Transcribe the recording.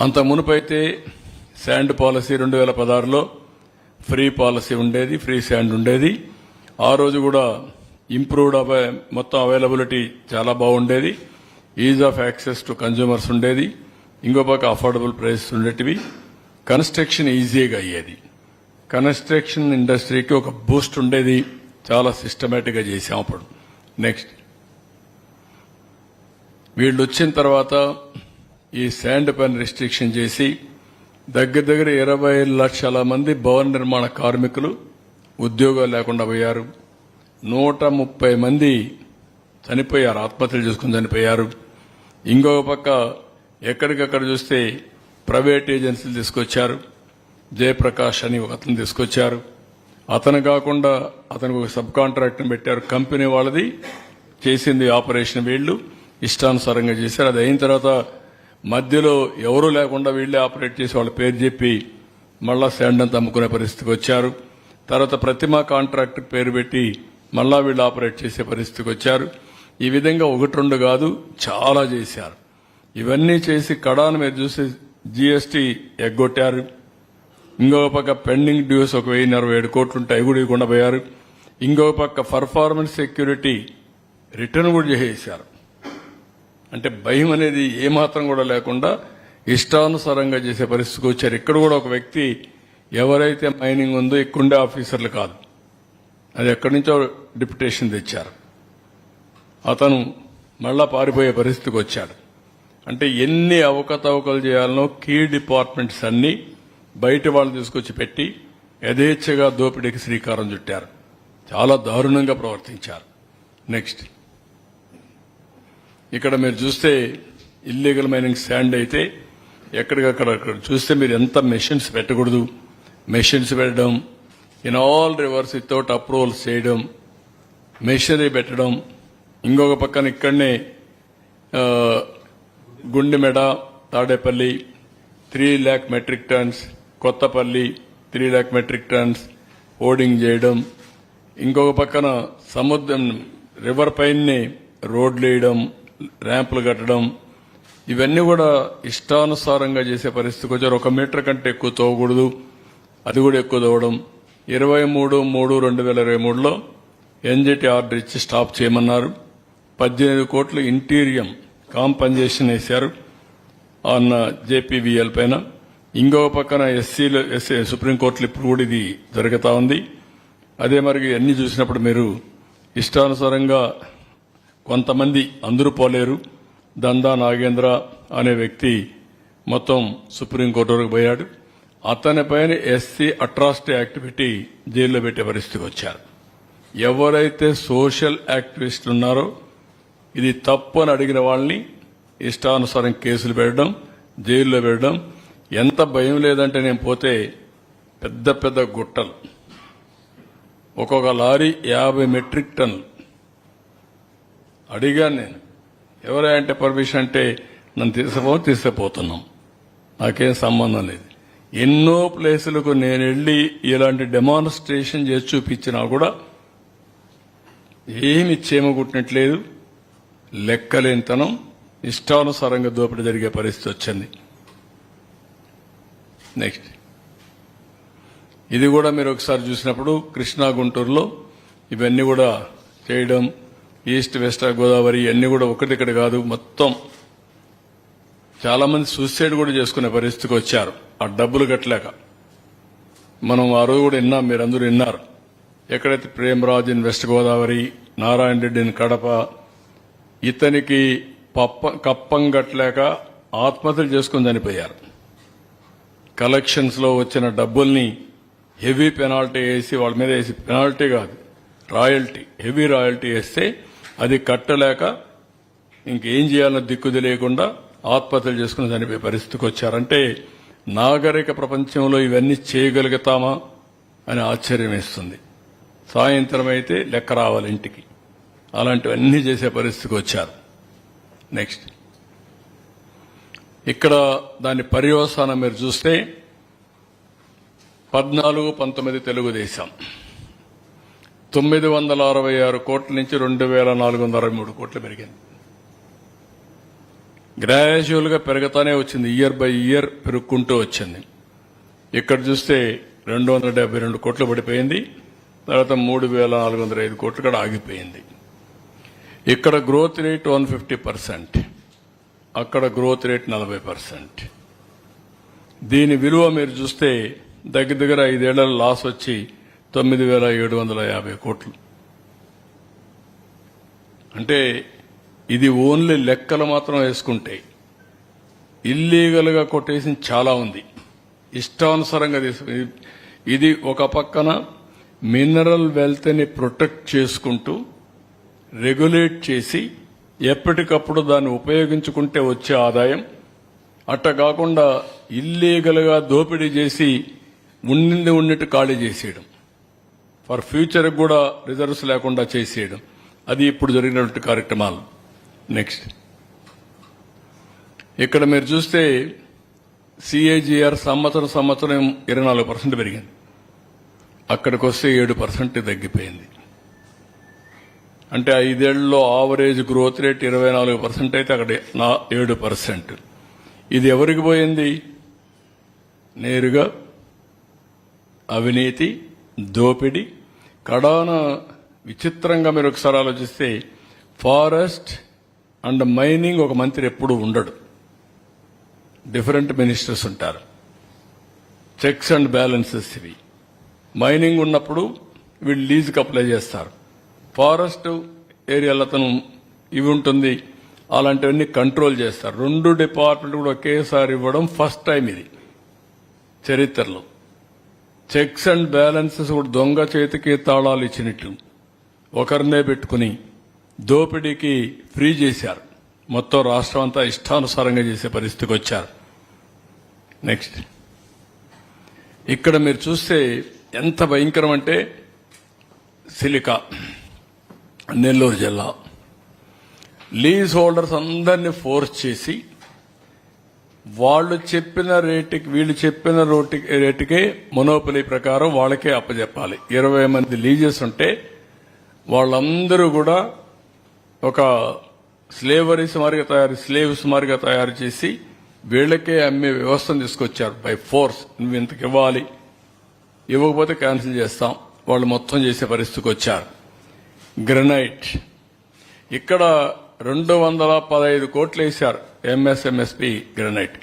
అంత మునుపైతే sand policy రెండు వేల పదహారులో ఫ్రీ పాలసీ ఉండేది ఫ్రీ శాండ్ ఉండేది. ఆ రోజు కూడా ఇంప్రూవ్డ్ అవై- మొత్తం అవైలబిలిటీ చాలా బాగుండేది. Ease of access to consumers ఉండేది. ఇంకో పక్క అఫోర్డబుల్ ప్రైస్ ఉండేటివి. కన్స్ట్రక్షన్ ఈజీగా అయ్యేది. కన్స్ట్రక్షన్ ఇండస్ట్రీకి ఒక బూస్ట్ ఉండేది. చాలా సిస్టమేటిక్గా చేసాం అప్పుడు. నెక్స్ట్. వీళ్ళు వచ్చిన తర్వాత ఈ శాండ్ పైన రిస్ట్రిక్షన్ చేసి దగ్గర దగ్గర ఇరవై లక్షల మంది భవన నిర్మాణ కార్మికులు ఉద్యోగాలు లేకుండా పోయారు. నూట ముప్పై మంది చనిపోయారు ఆత్మహత్యలు చేసుకుని చనిపోయారు. ఇంకొక పక్క ఎక్కడికక్కడ చూస్తే ప్రైవేట్ ఏజెన్సీలు తీసుకొచ్చారు. జయప్రకాష్ అని ఒక అతను తీసుకొచ్చారు. అతను కాకుండా అతనికి ఒక సబ్ కాంట్రాక్ట్ని పెట్టారు. కంపెనీ వాళ్ళది చేసింది ఆపరేషన్ వీళ్ళు. ఇష్టానుసారంగా చేశారు. అది అయిన తర్వాత మధ్యలో ఎవరూ లేకుండా వీళ్ళే ఆపరేట్ చేసి వాళ్ళ పేరు చెప్పి మళ్ళా సెండన్ అంతా అమ్ముకునే పరిస్థితికి వచ్చారు. తర్వాత ప్రతిమా కాంట్రాక్ట్ పేరు పెట్టి మళ్ళా వీళ్ళు ఆపరేట్ చేసే పరిస్థితికి వచ్చారు. ఈ విధంగా ఒకటి రెండు కాదు చాలా చేశారు. ఇవన్నీ చేసి కడాను మీరు చూసి జీఎస్టీ ఎగ్గొట్టారు. ఇంకొక పక్క పెండింగ్ డ్యూస్ ఒక వెయ్యి ఇరవై ఏడు కోట్లు ఉంటాయి కూడా ఇవ్వకుండా పోయారు. ఇంకొక పక్క పర్ఫార్మెన్స్ సెక్యూరిటీ రిటర్న్ కూడా చేసేసారు అంటే భయం అనేది ఏమాత్రం కూడా లేకుండా ఇష్టానుసారంగా చేసే పరిస్థితికి వచ్చారు. ఇక్కడ కూడా ఒక వ్యక్తి ఎవరైతే మైనింగ్ ఉందో ఇక్కడుండే ఆఫీసర్లు కాదు. అది ఎక్కడి నుంచో డిప్యుటేషన్ తెచ్చారు. అతను మళ్ళా పారిపోయే పరిస్థితికి వచ్చాడు. అంటే ఎన్ని అవకతవకలు చేయాలనో కీ డిపార్ట్మెంట్స్ అన్నీ బయట వాళ్ళు తీసుకొచ్చి పెట్టి యథేచ్ఛగా దోపిడీకి శ్రీకారం చుట్టారు. చాలా దారుణంగా ప్రవర్తించారు. నెక్స్ట్. ఇక్కడ మీరు చూస్తే ఇల్లీగల్ మైనింగ్ శాండ్ అయితే ఎక్కడికక్కడ అక్కడ చూస్తే మీరు ఎంత మెషిన్స్ పెట్టకూడదు. మెషిన్స్ పెట్టడం in all rivers without approvals చేయడం మెషినరీ పెట్టడం. ఇంకొక పక్కన ఇక్కడనే Gundemeda Tadepalli three lakh metric tons Kothapalli three lakh metric tons ఓడింగ్ చేయడం. ఇంకొక పక్కన సముద్రం రివర్ పైనే రోడ్లు వేయడం ర్యాంపులు కట్టడం ఇవన్నీ కూడా ఇష్టానుసారంగా చేసే పరిస్థితికి వచ్చారు. ఒక మీటర్ కంటే ఎక్కువ తోవకూడదు అది కూడా ఎక్కువ తోవడం ఇరవై మూడు మూడు రెండు వేల ఇరవై మూడులో ఎన్జిటి ఆర్డర్ ఇచ్చి స్టాప్ చేయమన్నారు. పద్దెనిమిది కోట్లు ఇంటీరియం కాంపన్సేషన్ వేశారు అన్న జేపీవీఎల్ పైన. ఇంకొక పక్కన ఎస్సీలు ఎస్సీ సుప్రీంకోర్టులో ఇప్పుడు కూడా ఇది జరుగుతూ ఉంది. అదే మరి అన్ని చూసినప్పుడు మీరు ఇష్టానుసారంగా కొంతమంది అందరూ పోలేరు. దందా నాగేంద్ర అనే వ్యక్తి మొత్తం సుప్రీంకోర్టు వరకు పోయాడు. అతని పైన ఎస్సీ అట్రాసిటీ యాక్ట్ పెట్టి జైల్లో పెట్టే పరిస్థితికి వచ్చారు. ఎవరైతే సోషల్ యాక్టివిస్టులు ఉన్నారో ఇది తప్పు అని అడిగిన వాళ్ళని ఇష్టానుసారం కేసులు పెట్టడం జైల్లో పెట్టడం ఎంత భయం లేదంటే నేను పోతే పెద్ద పెద్ద గుట్టలు. ఒక్కొక్క లారీ యాభై మెట్రిక్ టన్లు అడిగాను నేను. ఎవరే అంటే పర్మిషన్ అంటే నన్ను తీసుకుపో తీసుకుపోతున్నాం. నాకేం సంబంధం లేదు. ఎన్నో ప్లేసులకు నేను వెళ్ళి ఇలాంటి డెమాన్స్ట్రేషన్ చేసి చూపించినా కూడా ఏమి చేమగుట్టినట్లేదు. లెక్కలేనితనం ఇష్టానుసారంగా దోపిడీ జరిగే పరిస్థితి వచ్చింది. నెక్స్ట్ ఇది కూడా మీరు ఒకసారి చూసినప్పుడు కృష్ణా గుంటూరులో ఇవన్నీ కూడా చేయడం ఈస్ట్ వెస్ట్ గోదావరి అన్ని కూడా ఒకటిక్కడ కాదు. మొత్తం చాలా మంది సూసైడ్ కూడా చేసుకునే పరిస్థితికి వచ్చారు. ఆ డబ్బులు కట్టలేక. మనం ఆ రోజు కూడా విన్నాం మీరందరూ విన్నారు. ఎక్కడైతే Premraj in West Godavari Narayana Reddy in Kadapa ఇతనికి పప్ప కప్పం కట్టలేక ఆత్మహత్యలు చేసుకుని చనిపోయారు. కలెక్షన్స్లో వచ్చిన డబ్బుల్ని హెవీ పెనాల్టీ వేసి వాళ్ళ మీద వేసి పెనాల్టీ కాదు రాయల్టీ హెవీ రాయల్టీ వేస్తే అది కట్టలేక ఇంకేం చేయాలన్న దిక్కు తెలియకుండా ఆత్మహత్యలు చేసుకుని చనిపోయే పరిస్థితికి వచ్చారంటే నాగరిక ప్రపంచంలో ఇవన్నీ చేయగలుగుతామా అని ఆశ్చర్యం వేస్తుంది. సాయంత్రం అయితే లెక్క రావాలి ఇంటికి. అలాంటివన్నీ చేసే పరిస్థితికి వచ్చారు. నెక్స్ట్. ఇక్కడ దాని పర్యవసానం మీరు చూస్తే పద్నాలుగు పంతొమ్మిది తెలుగుదేశం. తొమ్మిది వందల అరవై ఆరు కోట్ల నుంచి రెండు వేల నాలుగు వందల అరవై మూడు కోట్లు పెరిగింది గ్రాడ్యువల్గా పెరుగుతానే వచ్చింది. ఇయర్ బై ఇయర్ పెరుగుకుంటూ వచ్చింది. ఇక్కడ చూస్తే రెండు వందల డెబ్బై రెండు కోట్లు పడిపోయింది. తర్వాత మూడు వేల నాలుగు వందల ఐదు కోట్లు కూడా ఆగిపోయింది. ఇక్కడ growth rate one fifty percent అక్కడ గ్రోత్ రేట్ నలభై పర్సెంట్ దీని విలువ మీరు చూస్తే దగ్గర దగ్గర ఐదేళ్ళ లాస్ వచ్చి తొమ్మిది వేల ఏడు వందల యాభై కోట్లు. అంటే ఇది ఓన్లీ లెక్కలు మాత్రం వేసుకుంటే ఇల్లీగల్గా కొట్టేసి చాలా ఉంది. ఇష్టానుసారంగా తీసుకు ఇది ఒక పక్కన మినరల్ వెల్త్ని ప్రొటెక్ట్ చేసుకుంటూ రెగ్యులేట్ చేసి ఎప్పటికప్పుడు దాన్ని ఉపయోగించుకుంటే వచ్చే ఆదాయం అట్ట కాకుండా ఇల్లీగల్గా దోపిడీ చేసి ఉండింది ఉన్నట్టు ఖాళీ చేసేయడం. ఫర్ ఫ్యూచర్ కూడా రిజర్వ్స్ లేకుండా చేసేయడం. అది ఇప్పుడు జరిగినటువంటి కార్యక్రమాలు. నెక్స్ట్ ఇక్కడ మీరు చూస్తే సిఏజీఆర్ సంవత్సరం సంవత్సరం ఇరవై నాలుగు పర్సెంట్ పెరిగింది. అక్కడికి వస్తే ఏడు పర్సెంట్ తగ్గిపోయింది. అంటే ఐదేళ్ళలో ఆవరేజ్ గ్రోత్ రేట్ ఇరవై నాలుగు పర్సెంట్ అయితే అక్కడ నా ఏడు పర్సెంట్ ఇది ఎవరికి పోయింది? నేరుగా అవినీతి దోపిడీ కడాన విచిత్రంగా మీరు ఒకసారి ఆలోచిస్తే ఫారెస్ట్ అండ్ మైనింగ్ ఒక మంత్రి ఎప్పుడు ఉండడు. డిఫరెంట్ మినిస్టర్స్ ఉంటారు. చెక్స్ అండ్ బ్యాలెన్సెస్ ఇవి. మైనింగ్ ఉన్నప్పుడు వీళ్ళు లీజుకి అప్లై చేస్తారు. ఫారెస్ట్ ఏరియాలో అతను ఇవి ఉంటుంది అలాంటివన్నీ కంట్రోల్ చేస్తారు. రెండు డిపార్ట్మెంట్ కూడా ఒకేసారి ఇవ్వడం ఫస్ట్ టైం ఇది చరిత్రలో. చెక్స్ అండ్ బ్యాలెన్సెస్ కూడా దొంగ చేతికి తాళాలు ఇచ్చినట్లు ఒకరినే పెట్టుకుని దోపిడీకి ఫ్రీ చేశారు. మొత్తం రాష్ట్రం అంతా ఇష్టానుసారంగా చేసే పరిస్థితికి వచ్చారు. నెక్స్ట్ ఇక్కడ మీరు చూస్తే ఎంత భయంకరం అంటే సిలికా నెల్లూరు జిల్లా. లీజ్ హోల్డర్స్ అందరినీ ఫోర్స్ చేసి వాళ్ళు చెప్పిన రేటుకి వీళ్ళు చెప్పిన రోటి రేటుకే మొనోపలి ప్రకారం వాళ్ళకే అప్పచెప్పాలి ఇరవై మంది లీజెస్ ఉంటే వాళ్ళందరూ కూడా ఒక స్లేవరీస్ మారిగా తయారు స్లేవ్స్ మారిగా తయారు చేసి వీళ్ళకే అమ్మే వ్యవస్థను తీసుకొచ్చారు బై ఫోర్స్ నువ్వు ఇంతకు ఇవ్వాలి. ఇవ్వకపోతే క్యాన్సిల్ చేస్తాం. వాళ్ళు మొత్తం చేసే పరిస్థితికి వచ్చారు. గ్రనైట్ ఇక్కడ రెండు వందల పదహైదు కోట్లు వేశారు. ఎంఎస్ఎంఎస్పి గ్రనైట్